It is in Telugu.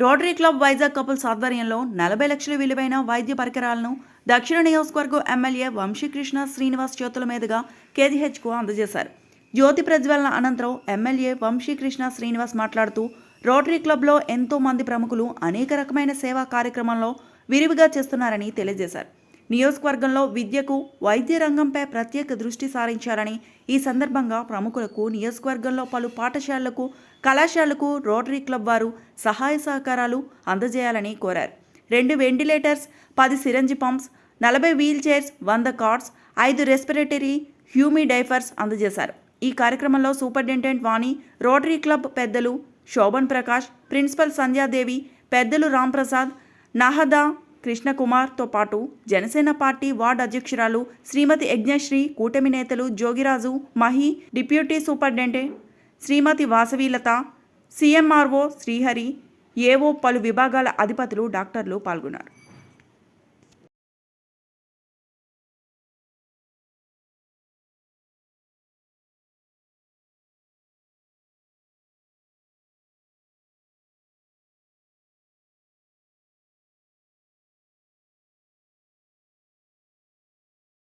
రోటరీ క్లబ్ వైజాగ్ కపుల్స్ ఆధ్వర్యంలో నలభై లక్షల విలువైన వైద్య పరికరాలను దక్షిణ నియోజకవర్గం ఎమ్మెల్యే వంశీకృష్ణ శ్రీనివాస్ చేతుల మీదుగా కేజీహెచ్కు అందజేశారు. జ్యోతి ప్రజ్వలన అనంతరం ఎమ్మెల్యే వంశీకృష్ణ శ్రీనివాస్ మాట్లాడుతూ రోటరీ క్లబ్లో ఎంతో మంది ప్రముఖులు అనేక రకమైన సేవా కార్యక్రమంలో విరివిగా చేస్తున్నారని తెలియజేశారు. నియోజకవర్గంలో విద్యకు వైద్య రంగంపై ప్రత్యేక దృష్టి సారించాలని ఈ సందర్భంగా ప్రముఖులకు నియోజకవర్గంలో పలు పాఠశాలలకు కళాశాలకు రోటరీ క్లబ్ వారు సహాయ సహకారాలు అందజేయాలని కోరారు. రెండు వెంటిలేటర్స్ పది సిరంజి పంప్స్ నలభై వీల్ చైర్స్ వంద కార్డ్స్ ఐదు రెస్పిరేటరీ హ్యూమీ డైఫర్స్ అందజేశారు. ఈ కార్యక్రమంలో సూపరింటెండెంట్ వాణి రోటరీ క్లబ్ పెద్దలు శోభన్ ప్రకాష్ ప్రిన్సిపల్ సంధ్యాదేవి పెద్దలు రాంప్రసాద్ నహదా కృష్ణకుమార్తో పాటు జనసేన పార్టీ వార్డు అధ్యక్షురాలు శ్రీమతి యజ్ఞశ్రీ కూటమి నేతలు Jogiraju Mahi deputy superintendent Shrimati Vasavilatha CMRO Srihari AO పలు విభాగాల అధిపతులు డాక్టర్లు పాల్గొన్నారు.